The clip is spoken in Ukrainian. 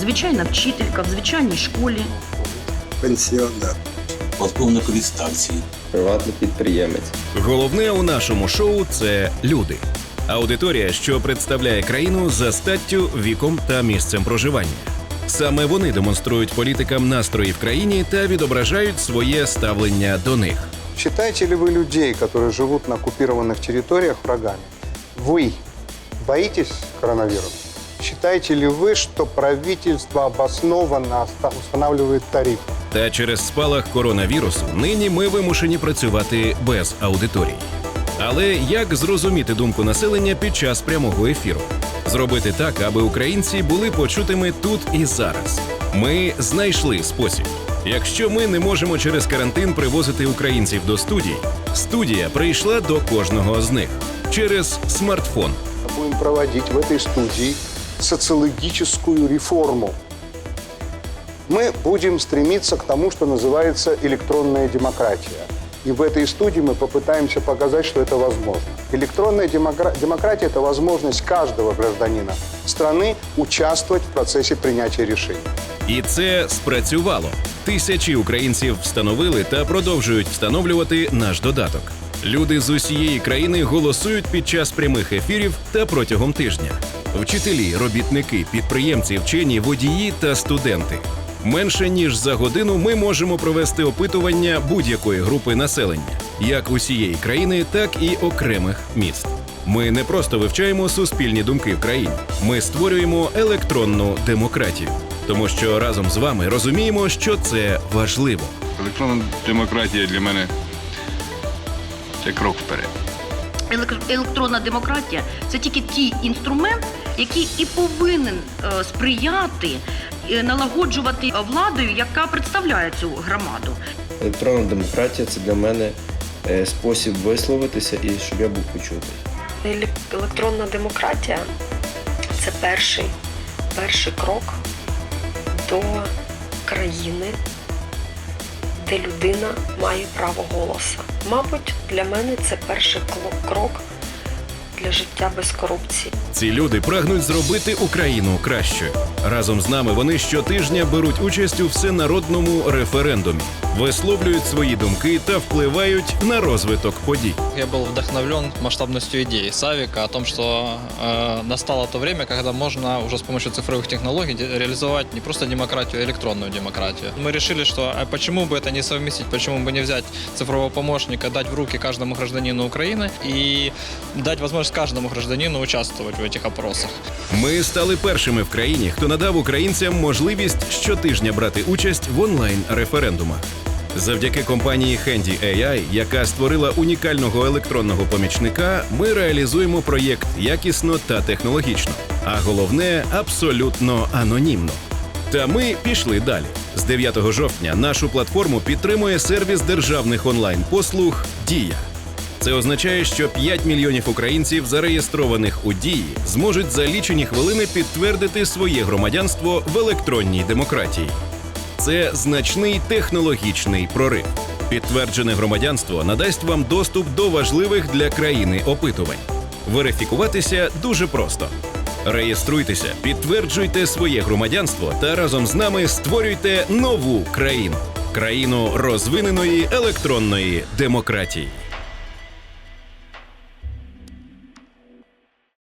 звичайна вчителька в звичайній школі. пенсіонер. полковник у відставці. приватний підприємець. Головне у нашому шоу це люди. Аудиторія, що представляє країну за статтю, віком та місцем проживання. Саме вони демонструють політикам настрої в країні та відображають своє ставлення до них. Считаете ли вы людей, которые живут на оккупированных территориях врагами? Вы боитесь коронавируса? Считаете ли вы, что правительство обоснованно устанавливает тариф? Та через спалах коронавірусу нині ми вимушені працювати без аудиторій. Але як зрозуміти думку населення під час прямого ефіру? Зробити так, аби українці були почутими тут і зараз. Ми знайшли спосіб. Якщо ми не можемо через карантин привозити українців до студій, студія прийшла до кожного з них через смартфон. Будем проводить в этой студии социологическую реформу. Мы будем стремиться к тому, что называется электронная демократия. И в этой студии мы попытаемся показать, что это возможно. Электронная демокра- демократия – это возможность каждого гражданина страны участвовать в процессе принятия решений. І це спрацювало. Тисячі українців встановили та продовжують встановлювати наш додаток. Люди з усієї країни голосують під час прямих ефірів та протягом тижня. Вчителі, робітники, підприємці, вчені, водії та студенти. Менше ніж за годину ми можемо провести опитування будь-якої групи населення, як усієї країни, так і окремих міст. Ми не просто вивчаємо суспільні думки в країні. Ми створюємо електронну демократію, тому що разом з вами розуміємо, що це важливо. Електронна демократія для мене це крок вперед. Елек- Електронна демократія це тільки ті інструмент, який і повинен е, сприяти е, налагоджувати владою, яка представляє цю громаду. Електронна демократія це для мене е, спосіб висловитися і щоб я був почутий. Електронна демократія це перший, перший крок до країни, де людина має право голосу. Мабуть, для мене це перший крок для життя без корупції. Ці люди прагнуть зробити Україну кращою. Разом з нами вони щотижня беруть участь у всенародному референдумі, висловлюють свої думки та впливають на розвиток подій. Я был вдохновлен масштабностью идеи Савика о том, что э, настало то время, когда можно уже с помощью цифровых технологий де- реализовать не просто демократию, а электронную демократию. Мы решили, что а почему бы это не совместить, почему бы не взять цифрового помощника, дать в руки каждому гражданину Украины и дать возможность каждому гражданину участвовать в этих опросах. Ми стали першими в країні, хто надав українцям можливість щотижня брати участь в онлайн референдумах. Завдяки компанії Handy AI, яка створила унікального електронного помічника, ми реалізуємо проєкт якісно та технологічно, а головне абсолютно анонімно. Та ми пішли далі. З 9 жовтня нашу платформу підтримує сервіс державних онлайн-послуг Дія. Це означає, що 5 мільйонів українців, зареєстрованих у дії, зможуть за лічені хвилини підтвердити своє громадянство в електронній демократії. Це значний технологічний прорив. Підтверджене громадянство надасть вам доступ до важливих для країни опитувань. Верифікуватися дуже просто. Реєструйтеся, підтверджуйте своє громадянство та разом з нами створюйте нову країну країну розвиненої електронної демократії.